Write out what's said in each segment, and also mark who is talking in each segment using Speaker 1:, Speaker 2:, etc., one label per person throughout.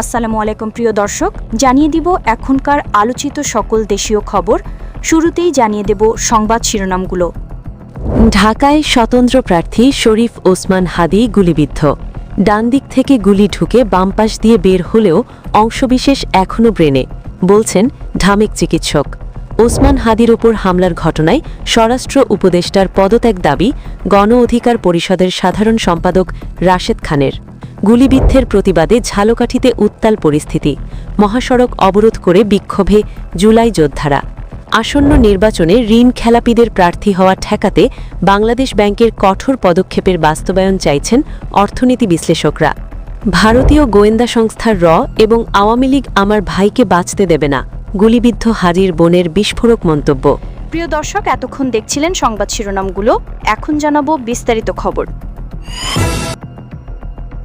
Speaker 1: আসসালামু আলাইকুম প্রিয় দর্শক, জানিয়ে দিব এখনকার আলোচিত সকল দেশীয় খবর। শুরুতেই জানিয়ে দেব সংবাদ শিরোনামগুলো।
Speaker 2: ঢাকায় স্বতন্ত্র প্রার্থী শরীফ ওসমান হাদি গুলিবিদ্ধ। ডান দিক থেকে গুলি ঢুকে বাম পাশ দিয়ে বের হলেও অংশবিশেষ এখনও ব্রেনে, বলছেন ঢামেক চিকিৎসক। ওসমান হাদির ওপর হামলার ঘটনায় স্বরাষ্ট্র উপদেষ্টার পদত্যাগ দাবি গণ অধিকার পরিষদের সাধারণ সম্পাদক রাশেদ খানের। গুলিবিদ্ধের প্রতিবাদে ঝালকাঠিতে উত্তাল পরিস্থিতি। মহাসড়ক অবরোধ করে বিক্ষোভে জুলাই যোদ্ধারা। আসন্ন নির্বাচনে ঋণ খেলাপিদের প্রার্থী হওয়া ঠেকাতে বাংলাদেশ ব্যাংকের কঠোর পদক্ষেপের বাস্তবায়ন চাইছেন অর্থনীতি বিশ্লেষকরা। ভারতীয় গোয়েন্দা সংস্থার র এবং আওয়ামী লীগ আমার ভাইকে বাঁচতে দেবে না, গুলিবিদ্ধ হাজির বোনের বিস্ফোরক মন্তব্য।
Speaker 1: প্রিয় দর্শক, এতক্ষণ দেখছিলেন সংবাদ শিরোনামগুলো। এখন জানাব বিস্তারিত খবর।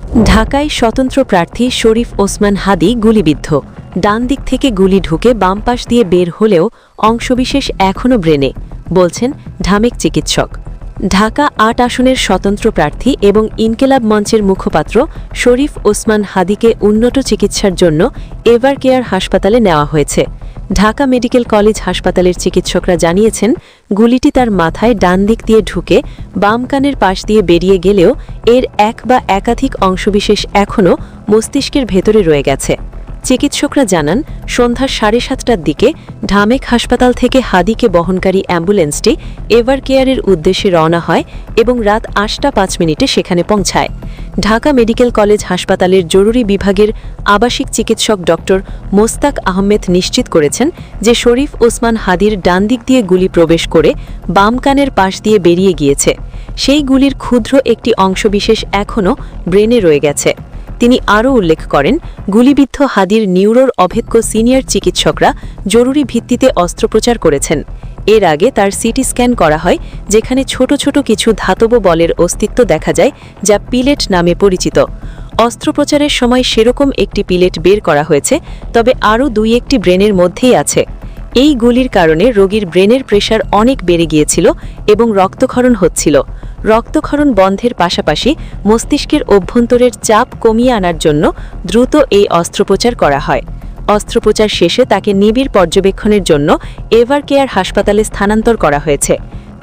Speaker 2: ঢাকায় স্বতন্ত্র প্রার্থী শরীফ ওসমান হাদি গুলিবিদ্ধ। ডান দিক থেকে গুলি ঢুকে বাম পাশ দিয়ে বের হলেও অংশবিশেষ এখনও ব্রেনে, বলছেন ঢামেক চিকিৎসক। ঢাকা আট আসনের স্বতন্ত্র প্রার্থী এবং ইনকেলাব মঞ্চের মুখপাত্র শরীফ ওসমান হাদিকে উন্নত চিকিৎসার জন্য এভার কেয়ার হাসপাতালে নেওয়া হয়েছে। ঢাকা মেডিকেল কলেজ হাসপাতালের চিকিৎসকরা জানিয়েছেন, গুলিটি তার মাথায় ডান দিক দিয়ে ঢুকে বাম কানের পাশ দিয়ে বেরিয়ে গেলেও এর এক বা একাধিক অংশবিশেষ এখনও মস্তিষ্কের ভেতরে রয়ে গেছে। চিকিৎসকরা জানান, সন্ধ্যা সাড়ে সাতটার দিকে ঢামেক হাসপাতাল থেকে হাদিকে বহনকারী অ্যাম্বুলেন্সটি এভার কেয়ারের উদ্দেশ্যে রওনা হয় এবং রাত আটটা পাঁচ মিনিটে সেখানে পৌঁছায়। ঢাকা মেডিকেল কলেজ হাসপাতালের জরুরি বিভাগের আবাসিক চিকিৎসক ড মোস্তাক আহমেদ নিশ্চিত করেছেন যে শরীফ ওসমান হাদির ডান দিক দিয়ে গুলি প্রবেশ করে বাম কানের পাশ দিয়ে বেরিয়ে গিয়েছে। সেই গুলির ক্ষুদ্র একটি অংশবিশেষ এখনও ব্রেনে রয়ে গেছে। তিনি আরও উল্লেখ করেন, গুলিবিদ্ধ হাদির নিউরোর অভেদ্য সিনিয়র চিকিৎসকরা জরুরি ভিত্তিতে অস্ত্রোপচার করেছেন। এর আগে তার সিটি স্ক্যান করা হয়, যেখানে ছোট ছোট কিছু ধাতব বলের অস্তিত্ব দেখা যায়, যা পিলেট নামে পরিচিত। অস্ত্রোপচারের সময় সেরকম একটি পিলেট বের করা হয়েছে, তবে আরও দুই একটি ব্রেনের মধ্যেই আছে। এই গুলির কারণে রোগীর ব্রেনের প্রেশার অনেক বেড়ে গিয়েছিল এবং রক্তক্ষরণ হচ্ছিল। রক্তক্ষরণ বন্ধের পাশাপাশি মস্তিষ্কের অভ্যন্তরের চাপ কমিয়ে আনার জন্য দ্রুত এই অস্ত্রোপচার করা হয়। অস্ত্রোপচার শেষে তাকে নিবিড় পর্যবেক্ষণের জন্য এভার কেয়ার হাসপাতালে স্থানান্তর করা হয়েছে।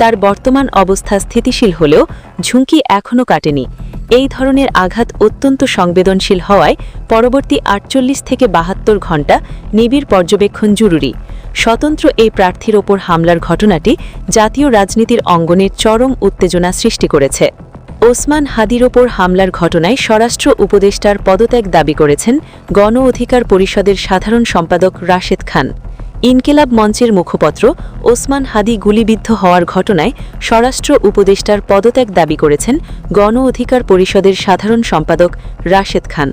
Speaker 2: তার বর্তমান অবস্থা স্থিতিশীল হলেও ঝুঁকি এখনও কাটেনি। এই ধরনের আঘাত অত্যন্ত সংবেদনশীল হওয়ায় পরবর্তী আটচল্লিশ থেকে বাহাত্তর ঘণ্টা নিবিড় পর্যবেক্ষণ জরুরি। স্বতন্ত্র এই প্রার্থীর ওপর হামলার ঘটনাটি জাতীয় রাজনীতির অঙ্গনের চরম উত্তেজনা সৃষ্টি করেছে। ওসমান হাদির ওপর হামলার ঘটনায় স্বরাষ্ট্র উপদেষ্টার পদত্যাগ দাবি করেছেন গণ অধিকার পরিষদের সাধারণ সম্পাদক রাশেদ খান। ইনকেলাব মঞ্চের মুখপত্র ওসমান হাদি গুলিবিদ্ধ হওয়ার ঘটনায় স্বরাষ্ট্র উপদেষ্টার পদত্যাগ দাবি করেছেন গণ অধিকার পরিষদের সাধারণ সম্পাদক রাশেদ খান।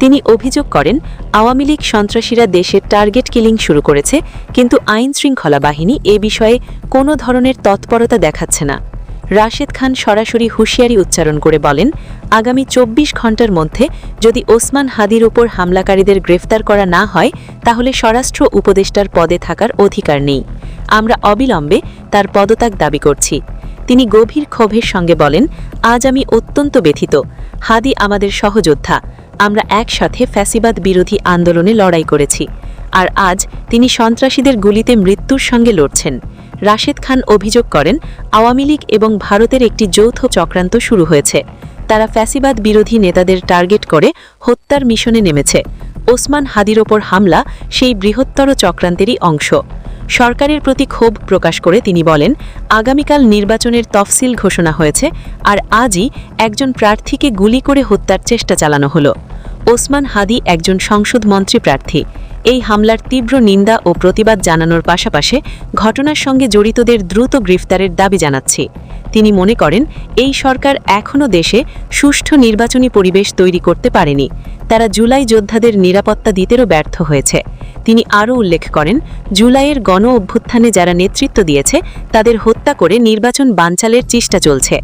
Speaker 2: তিনি অভিযোগ করেন, আওয়ামী লীগ সন্ত্রাসীরা দেশের টার্গেট কিলিং শুরু করেছে, কিন্তু আইন শৃঙ্খলা বাহিনী এ বিষয়ে কোনো ধরনের তৎপরতা দেখাচ্ছে না। রাশেদ খান সরাসরি হুঁশিয়ারি উচ্চারণ করে বলেন, আগামী চব্বিশ ঘণ্টার মধ্যে যদি ওসমান হাদির ওপর হামলাকারীদের গ্রেফতার করা না হয়, তাহলে স্বরাষ্ট্র উপদেষ্টার পদে থাকার অধিকার নেই। আমরা অবিলম্বে তার পদত্যাগ দাবি করছি। তিনি গভীর ক্ষোভের সঙ্গে বলেন, আজ আমি অত্যন্ত ব্যথিত। হাদি আমাদের সহযোদ্ধা। আমরা একসাথে ফ্যাসিবাদ বিরোধী আন্দোলনে লড়াই করেছি। আর আজ তিনি সন্ত্রাসীদের গুলিতে মৃত্যুর সঙ্গে লড়ছেন। রাশেদ খান অভিযোগ করেন, আওয়ামী লীগ এবং ভারতের একটি যৌথ চক্রান্ত শুরু হয়েছে। তারা ফ্যাসিবাদ বিরোধী নেতাদের টার্গেট করে হত্যার মিশনে নেমেছে। ওসমান হাদির ওপর হামলা সেই বৃহত্তর চক্রান্তেরই অংশ। সরকারের প্রতি ক্ষোভ প্রকাশ করে তিনি বলেন, আগামীকাল নির্বাচনের তফসিল ঘোষণা হয়েছে আর আজই একজন প্রার্থীকে গুলি করে হত্যার চেষ্টা চালানো হলো। ওসমান হাদি একজন সংসদ মন্ত্রী প্রার্থী। এই হামলার তীব্র নিন্দা ও প্রতিবাদ জানানোর পাশাপাশি ঘটনার সঙ্গে জড়িতদের দ্রুত গ্রেফতারের দাবি জানাচ্ছি। তিনি মনে করেন, এই সরকার এখনও দেশে সুষ্ঠু নির্বাচনী পরিবেশ তৈরি করতে পারেনি। তারা জুলাই যোদ্ধাদের নিরাপত্তা দিতেও ব্যর্থ হয়েছে। তিনি আরও উল্লেখ করেন, জুলাইয়ের গণ অভ্যুত্থানে যারা নেতৃত্ব দিয়েছে, তাদের হত্যা করে নির্বাচন বানচালের চেষ্টা চলছে।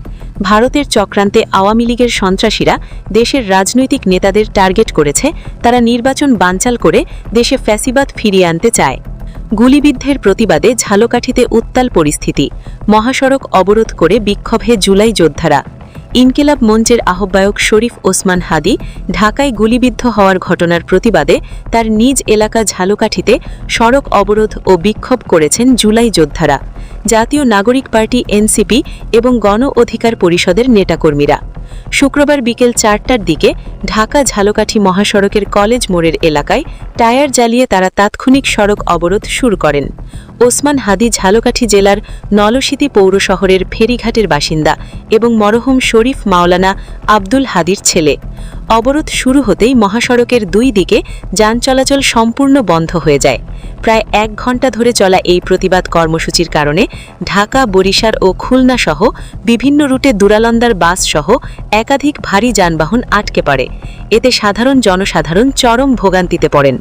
Speaker 2: ভারতের চক্রান্তে আওয়ামী লীগের সন্ত্রাসীরা দেশের রাজনৈতিক নেতাদের টার্গেট করেছে, তারা নির্বাচন বানচাল করে দেশে ফ্যাসিবাদ ফিরিয়ে আনতে চায়। গুলিবিদ্ধের প্রতিবাদে ঝালকাঠিতে উত্তাল পরিস্থিতি। মহাসড়ক অবরোধ করে বিক্ষোভে জুলাই যোদ্ধারা ইনকিলাব মঞ্চের আহ্বায়ক শরীফ ওসমান হাদি ঢাকায় গুলিবিদ্ধ হওয়ার ঘটনার প্রতিবাদে তার নিজ এলাকা ঝালকাঠিতে সড়ক অবরোধ ও বিক্ষোভ করেছেন জুলাই যোদ্ধারা। জাতীয় নাগরিক পার্টি এনসিপি এবং গণ অধিকার পরিষদের নেতাকর্মীরা। শুক্রবার বিকেল চারটার দিকে ঢাকা ঝালকাঠি মহাসড়কের কলেজ মোড়ের এলাকায় টায়ার জ্বালিয়ে তারা তাৎক্ষণিক সড়ক অবরোধ শুরু করেন। ওসমান হাদি ঝালকাঠি জেলার নলসিতি পৌর শহরের ফেরিঘাটের বাসিন্দা এবং মরহুম শরীফ মাওলানা আব্দুল হাদির ছেলে। অবরোধ শুরু হতেই মহাসড়কের দুই দিকে যান চলাচল সম্পূর্ণ বন্ধ হয়ে যায়। প্রায় এক ঘণ্টা ধরে চলা এই প্রতিবাদ কর্মসূচির কারণে ঢাকা বরিশার ও খুলনা সহ বিভিন্ন রুটে দুরালন্দার বাস সহ একাধিক ভারী যানবাহন আটকে পড়ে। এতে সাধারণ জনসাধারণ চরম ভোগান্তিতে পড়েন।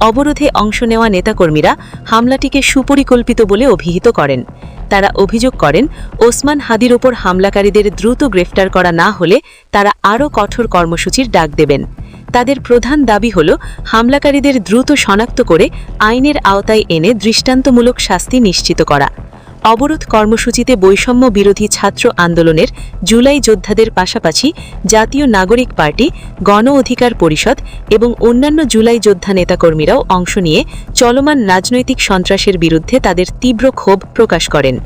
Speaker 2: অবরোধে অংশ নেওয়া নেতাকর্মীরা হামলাটিকে সুপরিকল্পিত বলে অভিহিত করেন। তারা অভিযোগ করেন, ওসমান হাদির ওপর হামলাকারীদের দ্রুত গ্রেফতার করা না হলে তারা আরও কঠোর কর্মসূচির ডাক দেবেন। তাদের প্রধান দাবি হল, হামলাকারীদের দ্রুত শনাক্ত করে আইনের আওতায় এনে দৃষ্টান্তমূলক শাস্তি নিশ্চিত করা। অবরোধ কর্মসূচিতে বৈষম্য বিরোধী ছাত্র আন্দোলনের জুলাই যোদ্ধাদের পাশাপাশি জাতীয় নাগরিক পার্টি, গণ অধিকার পরিষদ এবং অন্যান্য জুলাই যোদ্ধা নেতাকর্মীরাও অংশ নিয়ে চলমান রাজনৈতিক সন্ত্রাসের বিরুদ্ধে তাদের তীব্র ক্ষোভ প্রকাশ করেন।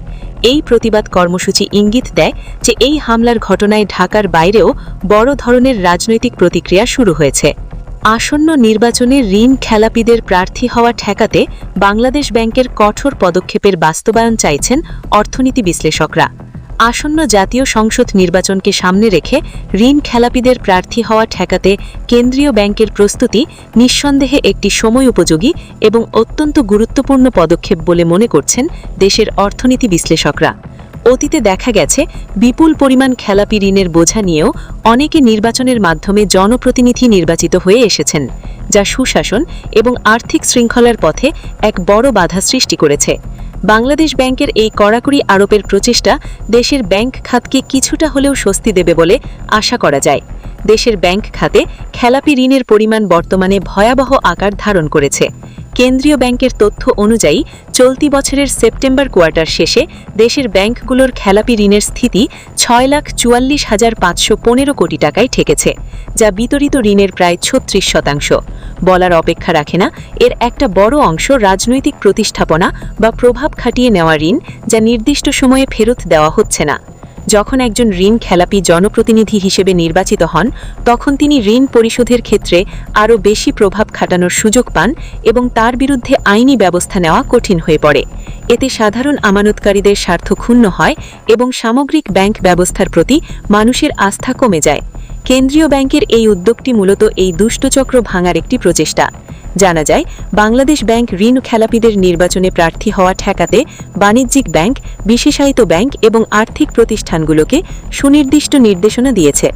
Speaker 2: এই প্রতিবাদ কর্মসূচি ইঙ্গিত দেয় যে এই হামলার ঘটনায় ঢাকার বাইরেও বড় ধরনের রাজনৈতিক প্রতিক্রিয়া শুরু হয়েছে। আসন্ন নির্বাচনে ঋণ খেলাপিদের প্রার্থী হওয়া ঠেকাতে বাংলাদেশ ব্যাংকের কঠোর পদক্ষেপের বাস্তবায়ন চাইছেন অর্থনীতি বিশ্লেষকরা। আসন্ন জাতীয় সংসদ নির্বাচনকে সামনে রেখে ঋণ খেলাপিদের প্রার্থী হওয়া ঠেকাতে কেন্দ্রীয় ব্যাংকের প্রস্তুতি নিঃসন্দেহে একটি সময় উপযোগী এবং অত্যন্ত গুরুত্বপূর্ণ পদক্ষেপ বলে মনে করছেন দেশের অর্থনীতি বিশ্লেষকরা। অতীতে দেখা গেছে বিপুল পরিমাণ খেলাপি ঋণের বোঝা নিয়েও অনেকে নির্বাচনের মাধ্যমে জনপ্রতিনিধি নির্বাচিত হয়ে এসেছেন, যা সুশাসন এবং আর্থিক শৃঙ্খলার পথে এক বড় বাধা সৃষ্টি করেছে। বাংলাদেশ ব্যাংকের এই কড়াকড়ি আরোপের প্রচেষ্টা দেশের ব্যাংক খাতকে কিছুটা হলেও স্বস্তি দেবে বলে আশা করা যায়। দেশের ব্যাংক খাতে খেলাপি ঋণের পরিমাণ বর্তমানে ভয়াবহ আকার ধারণ করেছে। কেন্দ্রীয় ব্যাংকের তথ্য অনুযায়ী, চলতি বছরের সেপ্টেম্বর কোয়ার্টার শেষে দেশের ব্যাংকগুলোর খেলাপি ঋণের স্থিতি ছয় লাখ চুয়াল্লিশ হাজার পাঁচশো পনেরো কোটি টাকায় ঠেকেছে, যা বিতরিত ঋণের প্রায় ছত্রিশ শতাংশ। বলার অপেক্ষা রাখে না, এর একটা বড় অংশ রাজনৈতিক প্রতিষ্ঠাপনা বা প্রভাব খাটিয়ে নেওয়া ঋণ, যা নির্দিষ্ট সময়ে ফেরত দেওয়া হচ্ছে না। যখন একজন ঋণ খেলাপি জনপ্রতিনিধি হিসেবে নির্বাচিত হন, তখন তিনি ঋণ পরিশোধের ক্ষেত্রে আরও বেশি প্রভাব খাটানোর সুযোগ পান এবং তার বিরুদ্ধে আইনি ব্যবস্থা নেওয়া কঠিন হয়ে পড়ে। এতে সাধারণ আমানতকারীদের স্বার্থ ক্ষুণ্ণ হয় এবং সামগ্রিক ব্যাংক ব্যবস্থার প্রতি মানুষের আস্থা কমে যায়। কেন্দ্রীয় ব্যাংকের এই উদ্যোগটি মূলত এই দুষ্টচক্র ভাঙার একটি প্রচেষ্টা। জানা যায়, বাংলাদেশ ব্যাংক ঋণ খেলাপিদের নির্বাচনে প্রার্থী হওয়া ঠেকাতে বাণিজ্যিক ব্যাংক, বিশেষায়িত ব্যাংক এবং আর্থিক প্রতিষ্ঠানগুলোকে সুনির্দিষ্ট নির্দেশনা দিয়েছে।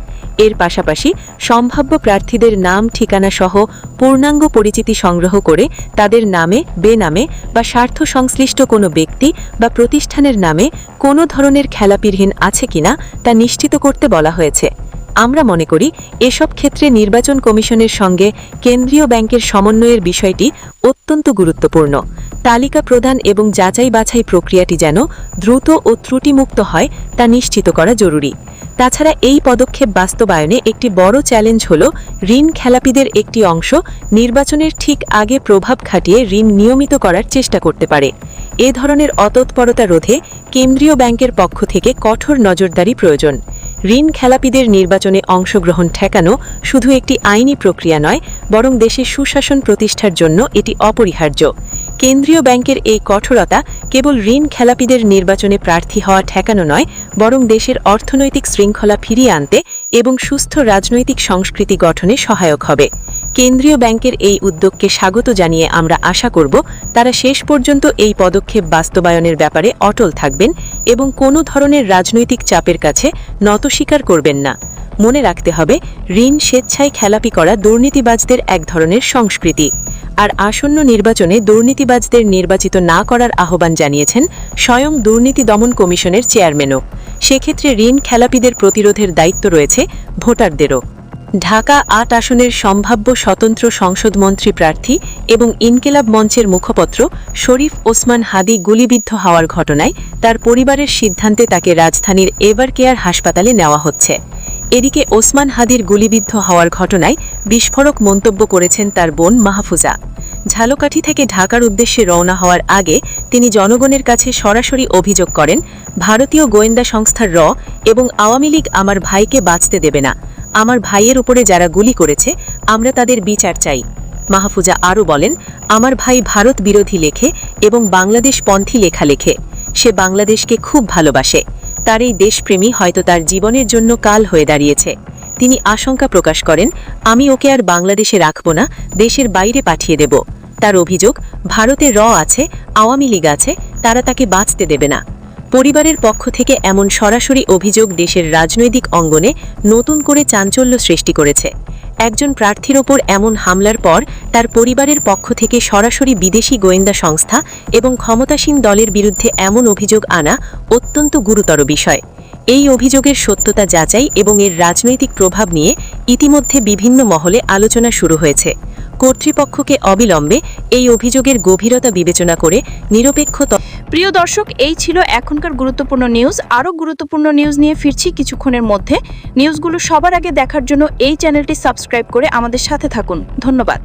Speaker 2: এর পাশাপাশি সম্ভাব্য প্রার্থীদের নাম, ঠিকানা সহ পূর্ণাঙ্গ পরিচিতি সংগ্রহ করে তাদের নামে, বেনামে বা স্বার্থ সংশ্লিষ্ট কোনো ব্যক্তি বা প্রতিষ্ঠানের নামে কোনো ধরনের খেলাপি ঋণ আছে কিনা তা নিশ্চিত করতে বলা হয়েছে। আমরা মনে করি এসব ক্ষেত্রে নির্বাচন কমিশনের সঙ্গে কেন্দ্রীয় ব্যাংকের সমন্বয়ের বিষয়টি অত্যন্ত গুরুত্বপূর্ণ। তালিকা প্রদান এবং যাচাই বাছাই প্রক্রিয়াটি যেন দ্রুত ও ত্রুটিমুক্ত হয়, তা নিশ্চিত করা জরুরি। তাছাড়া এই পদক্ষেপ বাস্তবায়নে একটি বড় চ্যালেঞ্জ হল ঋণ খেলাপিদের একটি অংশ নির্বাচনের ঠিক আগে প্রভাব খাটিয়ে ঋণ নিয়মিত করার চেষ্টা করতে পারে। এ ধরনের অতৎপরতা রোধে কেন্দ্রীয় ব্যাংকের পক্ষ থেকে কঠোর নজরদারি প্রয়োজন। ঋণ খেলাপিদের নির্বাচনে অংশগ্রহণ ঠেকানো শুধু একটি আইনি প্রক্রিয়া নয়, বরং দেশে সুশাসন প্রতিষ্ঠার জন্য এটি অপরিহার্য। কেন্দ্রীয় ব্যাংকের এই কঠোরতা কেবল ঋণ খেলাপিদের নির্বাচনে প্রার্থী হওয়া ঠেকানো নয়, বরং দেশের অর্থনৈতিক শৃঙ্খলা ফিরিয়ে আনতে এবং সুস্থ রাজনৈতিক সংস্কৃতি গঠনে সহায়ক হবে। কেন্দ্রীয় ব্যাংকের এই উদ্যোগকে স্বাগত জানিয়ে আমরা আশা করব তারা শেষ পর্যন্ত এই পদক্ষেপ বাস্তবায়নের ব্যাপারে অটল থাকবেন এবং কোনো ধরনের রাজনৈতিক চাপের কাছে নত স্বীকার করবেন না। মনে রাখতে হবে, ঋণ স্বেচ্ছায় খেলাপি করা দুর্নীতিবাজদের এক ধরনের সংস্কৃতি। আর আসন্ন নির্বাচনে দুর্নীতিবাজদের নির্বাচিত না করার আহ্বান জানিয়েছেন স্বয়ং দুর্নীতি দমন কমিশনের চেয়ারম্যানও। সেক্ষেত্রে ঋণ খেলাপিদের প্রতিরোধের দায়িত্ব রয়েছে ভোটারদেরও। ঢাকা আট আসনের সম্ভাব্য স্বতন্ত্র সংসদ মন্ত্রী প্রার্থী এবং ইনকেলাব মঞ্চের মুখপত্র শরীফ ওসমান হাদি গুলিবিদ্ধ হওয়ার ঘটনায় তার পরিবারের সিদ্ধান্তে তাকে রাজধানীর এভার কেয়ার হাসপাতালে নেওয়া হচ্ছে। এদিকে ওসমান হাদির গুলিবিদ্ধ হওয়ার ঘটনায় বিস্ফোরক মন্তব্য করেছেন তার বোন মাহফুজা। ঝালকাঠি থেকে ঢাকার উদ্দেশ্যে রওনা হওয়ার আগে তিনি জনগণের কাছে সরাসরি অভিযোগ করেন, ভারতীয় গোয়েন্দা সংস্থার র এবং আওয়ামী লীগ আমার ভাইকে বাঁচতে দেবে না। আমার ভাইয়ের উপরে যারা গুলি করেছে, আমরা তাদের বিচার চাই। মাহফুজা আরও বলেন, আমার ভাই ভারত বিরোধী লেখে এবং বাংলাদেশ পন্থী লেখা লেখে। সে বাংলাদেশকে খুব ভালোবাসে। তার এই দেশপ্রেমী হয়তো তার জীবনের জন্য কাল হয়ে দাঁড়িয়েছে। তিনি আশঙ্কা প্রকাশ করেন, আমি ওকে আর বাংলাদেশে রাখব না, দেশের বাইরে পাঠিয়ে দেব। তার অভিযোগ, ভারতে র আছে, আওয়ামী লীগ আছে, তারা তাকে বাঁচতে দেবে না। পরিবারের পক্ষ থেকে এমন সরাসরি অভিযোগ দেশের রাজনৈতিক অঙ্গনে নতুন করে চাঞ্চল্য সৃষ্টি করেছে। একজন প্রার্থীর ওপর এমন হামলার পর তার পরিবারের পক্ষ থেকে সরাসরি বিদেশি গোয়েন্দা সংস্থা এবং ক্ষমতাসীন দলের বিরুদ্ধে এমন অভিযোগ আনা অত্যন্ত গুরুতর বিষয়। এই অভিযোগের সত্যতা যাচাই এবং এর রাজনৈতিক প্রভাব নিয়ে ইতিমধ্যে বিভিন্ন মহলে আলোচনা শুরু হয়েছে। কর্তৃপক্ষকে অবিলম্বে এই অভিযোগের গভীরতা বিবেচনা করে নিরপেক্ষ
Speaker 1: প্রিয় দর্শক, এই ছিল এখনকার গুরুত্বপূর্ণ নিউজ। আরও গুরুত্বপূর্ণ নিউজ নিয়ে ফিরছি কিছুক্ষণের মধ্যে। নিউজগুলো সবার আগে দেখার জন্য এই চ্যানেলটি সাবস্ক্রাইব করে আমাদের সাথে থাকুন। ধন্যবাদ।